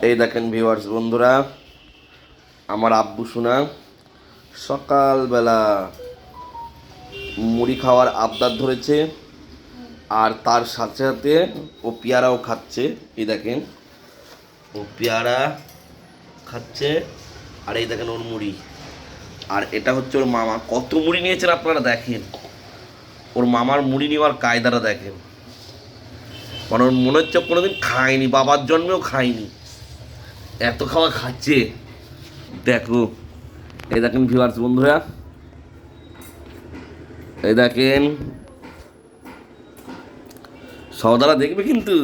এই দেখেন ভিউয়ার্স বন্ধুরা, আমার আব্বু শোনা সকালবেলা মুড়ি খাওয়ার আবদার ধরেছে, আর তার সাথে সাথে ও পেয়ারাও খাচ্ছে, এই দেখেন, ও পেয়ারা খাচ্ছে, আর এই দেখেন ওর মুড়ি, আর এটা হচ্ছে ওর মামা। কত মুড়ি নিয়েছেন আপনারা দেখেন? ওর মামার মুড়ি নেওয়ার কায়দাটা দেখেন। মানে ওর মনে হচ্ছে কোনোদিন খায়নি, বাবার জন্মেও খায়নি। এত খাওয়া খাচ্ছে। দেখো এই দেখেন ভিউয়ার্স বন্ধুরা। এই দেখেন। সওদারা দেখবে কিন্তু।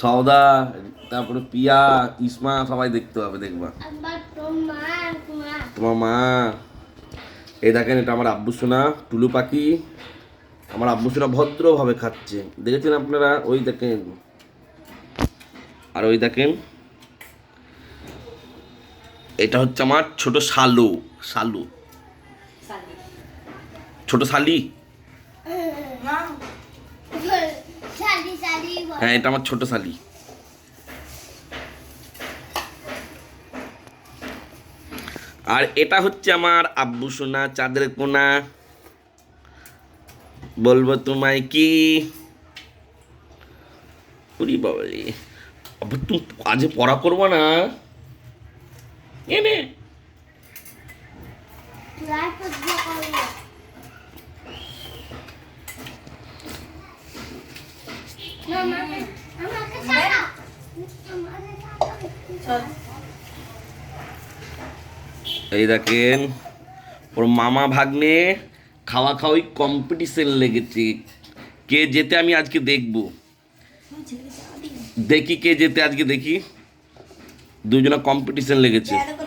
সওদা তারপরে পিয়া ইসমা সবাই দেখতে হবে দেখবা। তোমার মা। এই দেখেন এটা আমার আব্বু সোনা টুলু পাখি। আমার আব্বু সোনা ভদ্রভাবে খাচ্ছে। দেখেছেন আপনারা? ওই দেখেন। আর ওই দেখেন। এটা হচ্ছে আমার ছোট শালু শালু। ছোট শালি। হ্যাঁ এটা আমার ছোট শালি। আর এটা হচ্ছে আমার আব্বু সোনা, চাঁদের কোনা। বলব তোমায় কি? উরি আবার তুমি আজ পড়া করব না। এনে। এই দেখেন, ওর মামা ভাগ্নে খাওয়া খাওয়াই কম্পিটিশন লেগেছে। কে যেতে আমি আজকে দেখব। দেখি কে যেতে আজকে দেখি। দুজনে কম্পিটিশন লেগেছে।